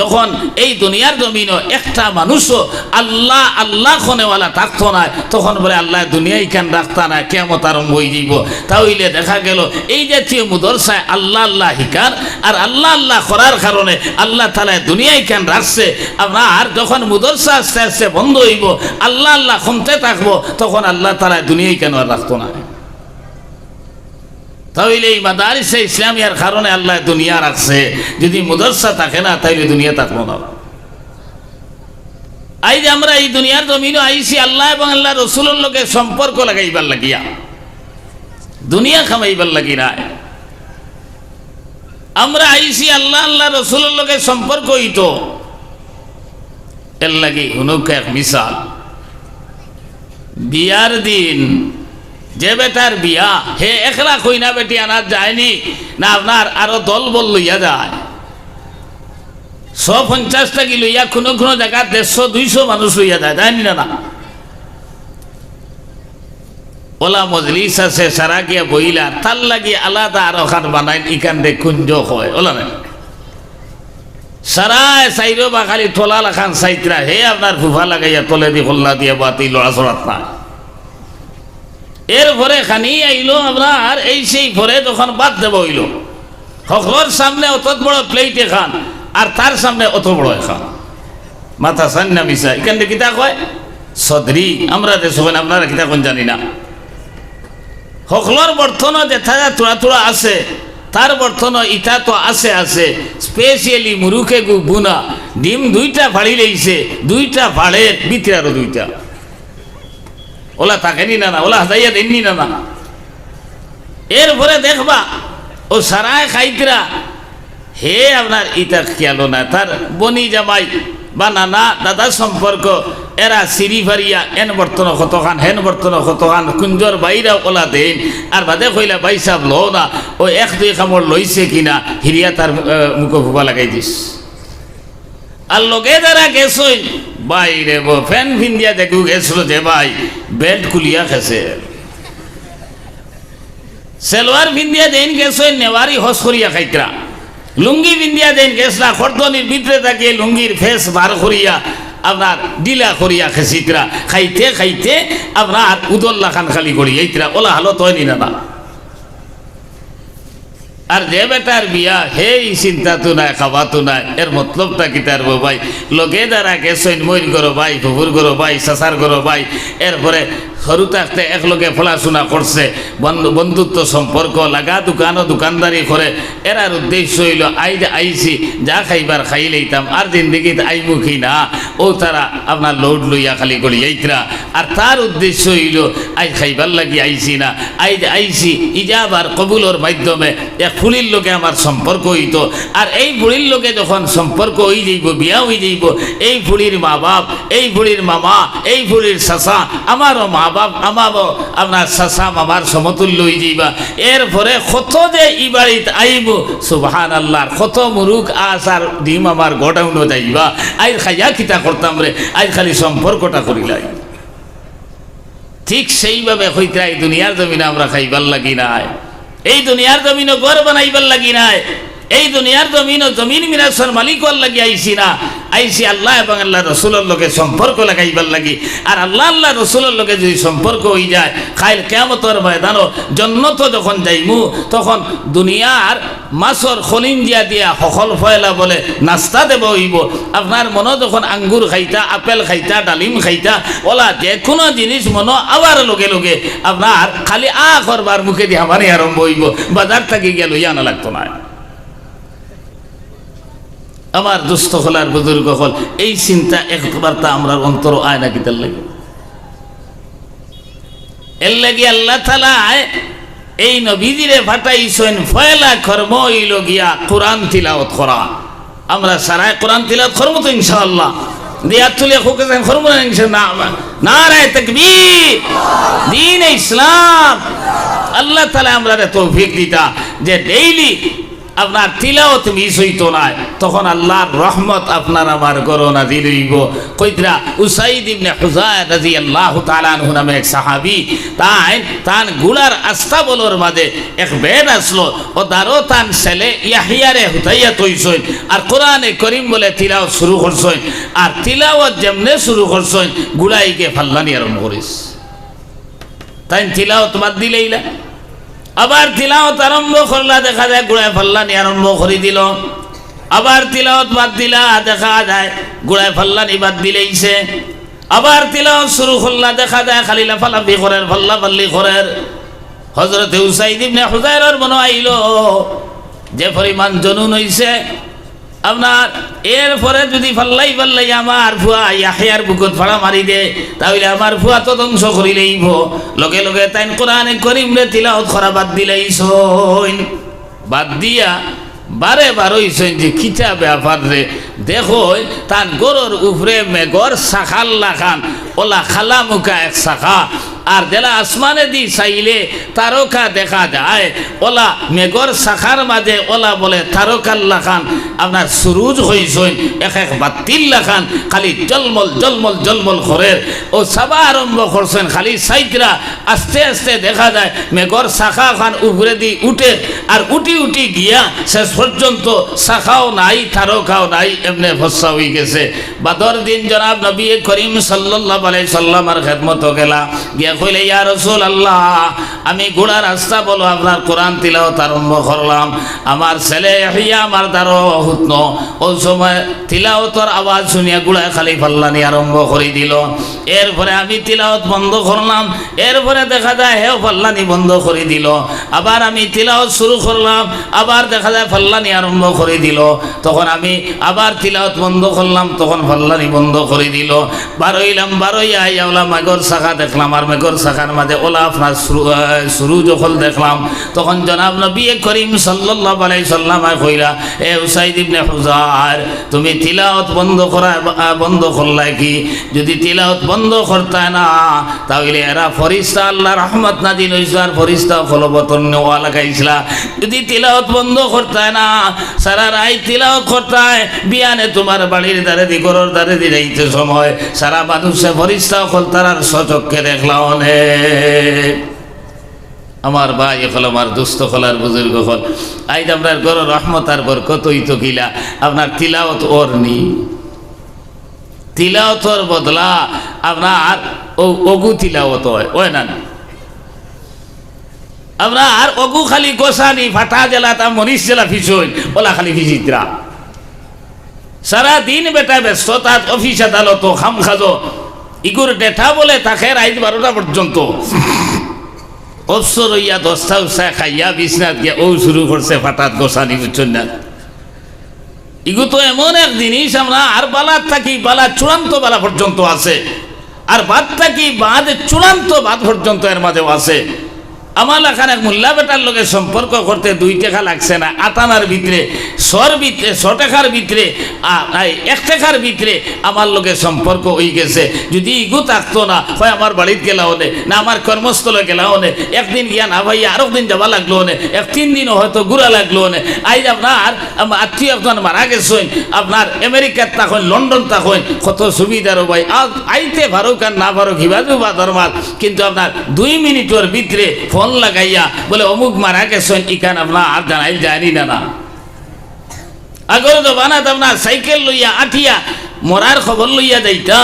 যখন এই দুনিয়ার জমিনও একটা মানুষও আল্লাহ আল্লাহ খনেওয়ালা থাকতো না, তখন বলে আল্লাহ দুনিয়াই কেন রাখতা না কেমত আরম্ভ হয়ে যাইব। তাহলে দেখা গেল, এই জাতীয় মুদরসায় আল্লাহ আল্লাহ হিকার আর আল্লাহ আল্লাহ করার কারণে আল্লাহ তালায় দুনিয়ায় কেন রাখছে? আর যখন মুদরসা আস্তে আস্তে বন্ধ হইব, আল্লাহ আল্লাহ কমতে থাকব, তখন আল্লাহ তালায় দুনিয়ায় কেন আর রাখতো না? তাহলে এই মাদারিসে ইসলামিয়ার কারণে আল্লাহ দুনিয়া রাখছে। যদি মুদরসা থাকে না তাইলে দুনিয়া থাকব না। আই যে আমরা এই দুনিয়ার জমিনও আইসি আল্লাহ এবং আল্লাহ রসুলের লোকের সম্পর্ক লাগাইবার লাগিয়া। দুনিয়া খামাইবার লাগি না আমরা আইসি আল্লাহ আল্লাহ রসুলের লোকের সম্পর্ক হইতো এর লাগি হুনুক এক মিশাল। বিয়ার দিন যে বেটার বিয়া, হে একলা কইনা বেটি আনার যায়নি, না আপনার আরও দল বল লইয়া যায়। ছ পঞ্চাশটা কি লইয়া কোনো কোনো জায়গা দেড়শো, দুইশো মানুষ লইয়া যায় যায়নি না না ওলা মজলিস আছে, সারা গিয়া বইলা, তার লাগি আলাদা আরও খান বানাই ইকান দে কুঞ্জ হয়, ওলা না। সারায় সাইরো বা খালি ঠোলা লাখান সাইতরা হে আপনার ফুফা লাগাইয়া তলে দি হল্লা দিয়া বাতি লড়া চড়াত না এরপরে খানি আইলো আপনার এই সেই পরে যখন বাদ দেব হইল। সকলের সামনে অত বড় প্লেটে খান, আর তার সামনে অত বড় খান। মাথা সান্না মিশা এখানে কিতা কয়? সদরি, আমরা দেশ আপনারা কিতা কোন জানি না। সকলের বর্তনও দেখা যায় তোড়া তোড়া আছে, তার বর্তন ইটা তো আছে আছে। স্পেশালি মুরুখে গু বুনা, ডিম দুইটা ফাড়ি লইছে, দুইটা ফাড়ের ভিতরে আরও দুইটা। ওলা থাকেনি না না, ওলা হাজাইয়া দেননি না না। এরপরে দেখবা, ও সারায় খাইতরা, হে আপনার ইটা খেয়ালো না, তার বনি জামাই বা নানা দাদা সম্পর্ক, এরা সিঁড়ি ফারিয়া এন বর্তন কতখান হেন বর্তন কতখান কুঞ্জর বাইরা ওলা দেন, আর বাদে কইলা বাই সাহ লো না, ও এক দুই কামড় লইছে কিনা? হিরিয়া তার মুখ ফুবা লাগাই দিস। আর লগে যারা গেছই বাইরে ফ্যান ফিন্দিয়া দেখু গেছিল যে ভাই, বেল্ট খুলিয়া খেছে। সেলোয়ার ফিন্দিয়া দেন গেছই, নেওয়ারি হস করিয়া খাইতরা। লুঙ্গি বিন্দিয়া দেন গেছলা খরদনির ভিতরে থাকে লুঙ্গির ফেস বার করিয়া আপনার ডিলা করিয়া খেসিতরা খাইতে খাইতে আপনার উদল্লা খান খালি করি এইতরা। ওলা হালত হয়নি না না আর যে বেটার বিয়া, হেই, চিন্তা তো নাই, খাবা তো নাই। এর মতলবটা কি তার ভাই? লোকে দ্বারা সৈন মইন করো ভাই, ফুফুর করো ভাই সাসার করো ভাই, এরপরে সরু থাকতে একলগে পড়াশোনা করছে। বন্ধু বন্ধুত্ব সম্পর্ক, লাগা দোকানও দোকানদারি করে। এরার উদ্দেশ্য হইল, আই আইছি, যা খাইবার খাই লইতাম, আর জিন্দগিত আইমুখী না? ও তারা আপনার লোড লইয়া খালি করি এইতরা আর তার উদ্দেশ্য হইল, আই খাইবার লাগি আইছি না। আই আইছি ইজাবার কবুলর মাধ্যমে এক ফুলির লোকে আমার সম্পর্ক হইত। আর এই ফুলির লোকে যখন সম্পর্ক হয়ে যাইব, বিয়া হয়ে যাইব, এই ফুলির মা বাপ এই ফুলির মামা, এই ফুলির চাচা, আমারও মা বাপ আমারও আপনার চাচা মামার সমতুল্য হয়ে যাইবা। এরপরে কত যে ই বাড়িত আইব সুবহান আল্লাহর কত মুরুখ আস আর ডিম আমার গোডাউনও যাইবা। আই খাইয়া কিতা করতাম রে আই খালি সম্পর্কটা করিলাই ঠিক সেইভাবে হইতে দুনিয়ার জমিনে আমরা খাইবার লাগি নাই। এই দুনিয়ার জমিনও ঘর বানাইবার লাগি নাই। এই দুনিয়ার জমিন জমিন মিরাসর মালিক লাগি আইসি না। আইসি আল্লাহ এবং আল্লাহ রসুলের লোকে সম্পর্ক লাগাইবার লাগি। আর আল্লাহ আল্লাহ রসুলের লোকে যদি সম্পর্ক হয়ে যায় খাইল কেমতর ময়দানও জন্নত যখন যাইমু, তখন দুনিয়ার মাছর খলিঞ্জিয়া দিয়া সফল ফয়লা বলে নাস্তা দেব হইব। আপনার মনে যখন আঙ্গুর খাইতা, আপেল খাইতা, ডালিম খাইতা, ওলা যে কোনো জিনিস মনো আবার লগে লগে আপনার খালি আ করবার মুখে দিয়ে আমারই আরম্ভ হইব। বাজার থাকি গেল ইয়া লাগতো না। আমার দুস্থ হলার বুজুর্গ হল, এই চিন্তা একবার তা আমরা অন্তর আয় না কিতার লাগে? এর লাগি আল্লাহ তালায় এই নবীজিরে ফাটাইছেন, ফয়লা কর্ম ইল গিয়া কোরআন তিলাওত করা। আমরা সারায় কোরআন তিলাওত করব তো ইনশাআল্লাহ। দিয়া তুলে খুকে যান করব না, ইনশাআল্লাহ। নারায় তাকবীর। দিন ইসলাম। আল্লাহ তাআলা আমরা তৌফিক দিতা, যে ডেইলি আপনার তিলাওত মিস হইতো না তখন আল্লাহর রহমত আপনার আমার করো না দিলইব কইতরা উসাইদ ইবনে হুজায় রাদিয়াল্লাহু তাআলা আনহু নামে এক সাহাবী, তাই তানগুলার আস্তাবলর মাঝে এক বেদ আসলো, ও দারো তান ছেলে ইয়াহিয়ারে হুতাইয়া তৈছইন আর কোরআনে করিম বলে তিলাওত শুরু করছইন, আর তিলাওয়াত যেমনে শুরু করছইন, গুলাইকে ফাল্লানি আরম্ভ করিস। তাই তিলাওত বাদ দিলেই না। আবার তিলাওত আরম্ভ করলা, দেখা যায় গুড়ায় ফাল্লানি আরম্ভ করে দিল। আবার তিলাওত বাদ দিলা, দেখা যায় গুড়ায় ফাল্লানি বাদ দিলেইছে আবার তিলাওত শুরু করলা, দেখা যায় খালি লাফালাফি করেন ফাল্লা ফাল্লি করেন হজরত হুসাইদ ইবনে হুজাইরের মনে আইল, যে পরিমাণ জনুন হইছে আপনার, এরপরে যদি ফাল্লাই ফাল্লাই আমার ভুয়া ইয়াহিয়ার বুকত ফাড়া মারি দে, তাহলে আমার ভুয়া তো ধ্বংস করিলেইব লগে লগে তাই কোরআনে করিম রে তিলাওত করা বাদ দিলেইছ বাদ দিয়া বারে বারইছেন যে খিচা ব্যাপার রে, দেখো তার গরুর উপরে মেঘর শাখাল লাখান ওলা খালা মুখা এক শাখা। আর জেলা আসমানে দি চাইলে তারকা দেখা যায়। ওলা মেঘর শাখার মাঝে ওলা বলে তারকাল্লা খান আপনার সুরুজ হইসইন এক এক বাতিল্লা খান খালি জলমল জলমল জলমল করের ও সাবা আরম্ভ করছেন খালি সাইতরা আস্তে আস্তে দেখা যায় মেঘর শাখা খান উপরে দি উঠে আর উঠি উঠি গিয়া শেষ পর্যন্ত শাখাও নাই তারকাও নাই, এমনি ভরসা হয়ে গেছে। বাদর দিন জনাব নবী করিম আলাইহি সাল্লামার খেদমত গেলা গিয়া কইলে, ইয়া রাসূল আল্লাহ আমি ঘোড়া রাস্তা বলো, আপনার কোরআন তিলাওয়াত আরম্ভ করলাম। আমার ছেলে ইয়া আমার দ্বারো হুতন ওই সময় তিলাওয়াতর আওয়াজ শুনিয়া গুড়ায় খালি ফাল্লানি আরম্ভ করে দিল। এরপরে আমি তিলাওয়াত বন্ধ করলাম, এরপরে দেখা যায় হেও ফাল্লানি বন্ধ করে দিল। আবার আমি তিলাওয়াত শুরু করলাম, আবার দেখা যায় ফাল্লানি আরম্ভ করে দিল। তখন আমি আবার তিলাওয়াত বন্ধ করলাম, তখন ফাল্লানি বন্ধ করে দিল। বারইলাম বারোই আইয়াওলা মেঘর শাখা দেখলাম, আর মেঘর শাখার মাঝে ওলা আপনার শুরু- যখন দেখলাম, তখন জনাব নবী করিম সাল্লাল্লাহু আলাইহি সাল্লাম কইরা, এ উসাইদ ইবনে হুজার, তুমি তিলাওয়াত বন্ধ করা বন্ধ করলাই কি? যদি তিলাওয়াত বন্ধ করতে না, তাহলে এরা ফরিস্তা, আল্লাহ রহমত হইছে আর ফরিস্তা ফলবতন নেওয়া লাগাইছিলা যদি তিলাওয়াত বন্ধ করতে না, সারা রাই তিলাওয়াত করতে, বিয়ানে তোমার বাড়ির দ্বারে দি গরর দ্বারে দি সময়, সারা মানুষে ফরিস্তা হল তারার সচক্ষে দেখলাম। অনেক আমার ভাই হল, আমার দুস্থ হলার বুজুর্গ হল। আইজ আপনার গর রহমতার বর কতই তো গিলা, আপনার তিলাওত ওর নি। তিলাওতর বদলা আপনার অগু তিলাওত হয় ওই না আপনার অগু খালি গোসানি, ফাটা জেলা তা মরিচ জেলা ফিসইন, ওলা খালি ফিজিত্রা। সারা দিন বেটা ব্যস্ত, তার অফিস আদালত খাম খাজো। ইগুর ডেঠা বলে তাকে রাইত বারোটা পর্যন্ত। অবসর হইয়া দশটা উৎসাহ খাইয়া বিছনাথ গিয়া ও শুরু করছে ফাটাত গোসানি বুঝছেন ইগু তো এমন এক জিনিস, আমরা আর বালার থাকি বালা চূড়ান্ত বালা পর্যন্ত আছে। আর বাদ থাকি বাদ চূড়ান্ত বাদ পর্যন্ত এর মাঝেও আছে। আমার এখানে এক মোল্লা বেটার লোকের সম্পর্ক করতে দুই টাকা লাগছে না। আটানার ভিতরে শর ভিতরে, ছ টাকার ভিতরে এক টাকার ভিতরে আমার লোকের সম্পর্ক হয়ে গেছে। যদি ইগু থাকতো না হয় আমার বাড়িতে গেলা হলে না আমার কর্মস্থলে গেলা হলে একদিন গিয়া না ভাই আরও দিন যাবা লাগল হলে এক তিন দিনও হয়তো ঘুরা লাগল হলে আইজ আপনার আত্মীয় আপনার মারা গেছেন, আপনার আমেরিকার তখন লন্ডন তখন কত সুবিধারও ভাই। আজ আইতে পারুক আর না পারুক, হিবাজু বা ধর্মাল কিন্তু আপনার দুই মিনিটের ভিতরে ফোন লাগাইয়া বলে, অমুক মারা গেছেন, ইখান আপনার আর জানাই জানি না না। আগর তো বানাত আপনার সাইকেল লইয়া আঠিয়া মরার খবর লইয়া যাইতা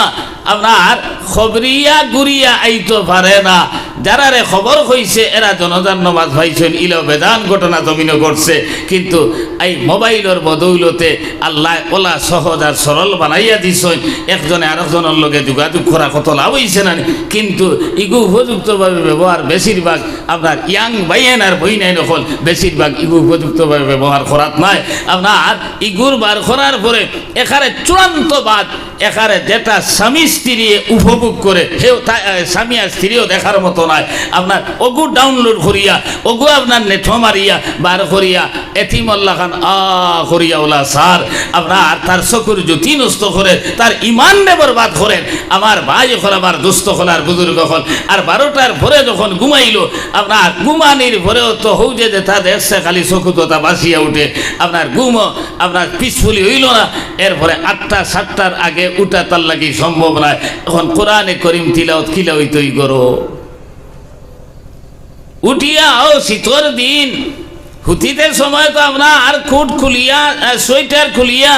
আপনার খবরিয়া গুরিয়া আইতো পারে না। যারা রে খবর হইছে, এরা জনজান নমাজ ভাইছেন ইলো বেদান ঘটনা জমিন করছে কিন্তু এই মোবাইলের বদৌলতে আল্লাহ ওলা সহজ আর সরল বানাইয়া দিছেন। একজনে আরেকজনের লগে যোগাযোগ করা কত লাভ হইছে না কিন্তু ইগু উপযুক্তভাবে ব্যবহার বেশিরভাগ আপনার ইয়াং বাইয়েন আর বই নাই নকল বেশিরভাগ ইগু উপযুক্তভাবে ব্যবহার করাত নাই। আপনার ইগুর বার করার পরে এখানে চূড়ান্ত বাদ, এখানে যেটা স্বামী স্ত্রী উপভোগ করে তা- স্বামী আর স্ত্রীও দেখার মতো নয়। আপনার ওগু ডাউনলোড করিয়া ওগু আপনার নেঠো মারিয়া, বার করিয়া এথিমল্লা খান, আ করিয়া ওলা সার। আপনার তার চকুর জ্যোতি নষ্ট করে, তার ইমান নে বরবাদ করেন। আমার ভাই হল আমার দুস্থ হল আর বুজুর্গ হল। আর বারোটার ভরে যখন ঘুমাইলো, আপনার ঘুমানির ভরেও তো হৌ যে তা দেখছে, খালি চকু তো তা বাঁচিয়া উঠে। আপনার ঘুমও, আপনার পিসফুলি হইল না। এরপরে আটটা, সাতটার আগে উঠা তার লাগি সম্ভব নয় এখন কোরআনে করিম তিলাওত কিলা হইতই করো উঠিয়া ও শীতর দিন। হুতিতে সময় তো আমরা আর কোট খুলিয়া সোয়েটার খুলিয়া,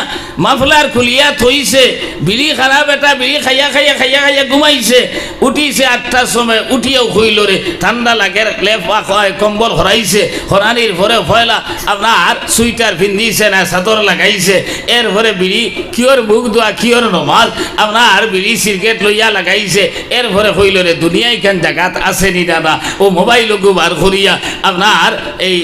মাফলার খুলিয়া থইছে। বিড়ি খারাপ এটা, বিড়ি খাইয়া খাইয়া খাইয়া খাইয়া ঘুমাইছে। উঠিছে আটটার সময়, উঠিয়াও খুইল রে। ঠান্ডা লাগে, লেপা কয় কম্বল হরাইছে হরানির ভরে ভয়লা আপনার সুইটার পিন্ধিছে না চাদর লাগাইছে। এর ভরে বিড়ি কিয়র মুখ দোয়া কিয়র নমাজ আপনার বিড়ি সিরকেট লইয়া লাগাইছে। এর ভরে হইল রে দুনিয়ায় খান জাগাত আছে নি দাদা? ও মোবাইল ওগু বার করিয়া আপনার এই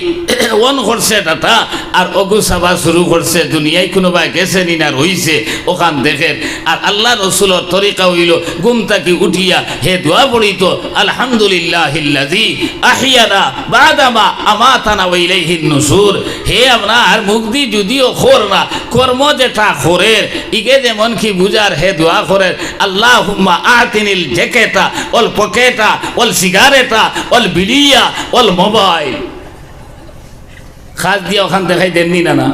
অন করছে ডাটা আর অগু সাবা শুরু করছে দুনিয়ায় কোনোবা গেছে নি না, রইছে, ওখান দেখেন। আর আল্লাহ রসুলের তরিকা হইল গুম তাকি উঠিয়া, হে দোয়া পড়িত আলহামদুলিল্লাহ আহিয়ানা, বাদামা, আমাতানা ওইলাইহিন নুসুর হে আপনার মুক্তি যদিও খোর না, কর্ম যেটা খোরের ইকে যেমন কি বুঝার, হে দোয়া করেন আল্লাহ হুম্মা আতিনিল জ্যাকেটা অল পকেটা, অল সিগারেটা, অল বিড়িয়া অল মোবাইল। খাস দিয়ে ওখান দেখাই দেননি না না।